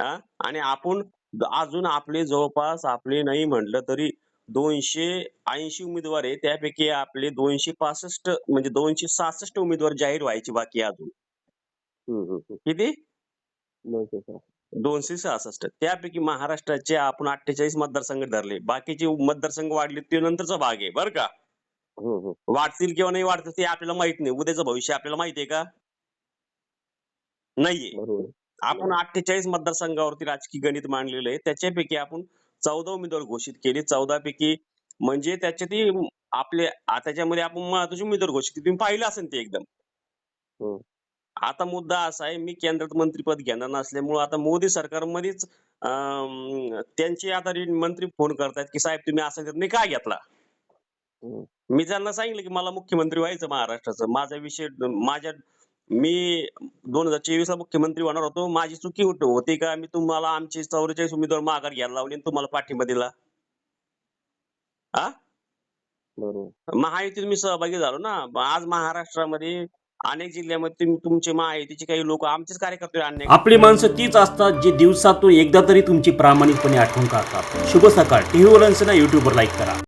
आणि आपण अजून आपले जवळपास आपले नाही म्हटलं तरी दोनशे ऐंशी उमेदवार आहे. त्यापैकी आपले दोनशे पासष्ट म्हणजे दोनशे सहासष्ट उमेदवार जाहीर व्हायचे बाकी अजून. किती? दोनशे सहा. दोनशे सहासष्ट. त्यापैकी महाराष्ट्राचे आपण अठ्ठेचाळीस मतदारसंघ धरले. बाकीचे मतदारसंघ वाढले ते नंतरचा भाग आहे बरं का. वाढतील किंवा नाही वाढतील ते आपल्याला माहीत नाही. उद्याचं भविष्य आपल्याला माहिती आहे का? नाहीये. बरोबर आपण अठ्ठेचाळीस मतदारसंघावरती राजकीय गणित मांडलेलं आहे त्याच्यापैकी आपण चौदा उमेदवार घोषित केले चौदा पैकी म्हणजे त्याच्यातही आपले त्याच्यामध्ये आपण महत्त्वाचे उमेदवार घोषित केले. तुम्ही पाहिलं असेल ते एकदम. आता मुद्दा असा आहे मी केंद्रात मंत्रीपद घेणार नसल्यामुळे आता मोदी सरकारमध्येच अं, त्यांचे आता मंत्री फोन करतायत की साहेब तुम्ही असा निर्णय का घेतला. मी त्यांना सांगितलं की मला मुख्यमंत्री व्हायचं महाराष्ट्राचं माझा विषय माझ्या मी दोन हजार चोवीस ला मुख्यमंत्री होणार होतो. माझी चुकी होत- होती का? मी तुम्हाला आमचे चौवेचाळीस उमेदवार माघार घ्यायला लावले आणि तुम्हाला पाठिंबा दिला. बरोबर. महायुतीत मी सहभागी झालो ना. आज महाराष्ट्रामध्ये अनेक जिल्ह्यामध्ये तुम- तुमचे महायुतीचे काही लोक आमचेच कार्यकर्ते आपली माणसं तीच असतात जे दिवसातून एकदा तरी तुमची प्रामाणिकपणे आठवण काढतात. शुभ सकाळ. टीव्ही वलन्सना युट्यूबवर लाईक करा.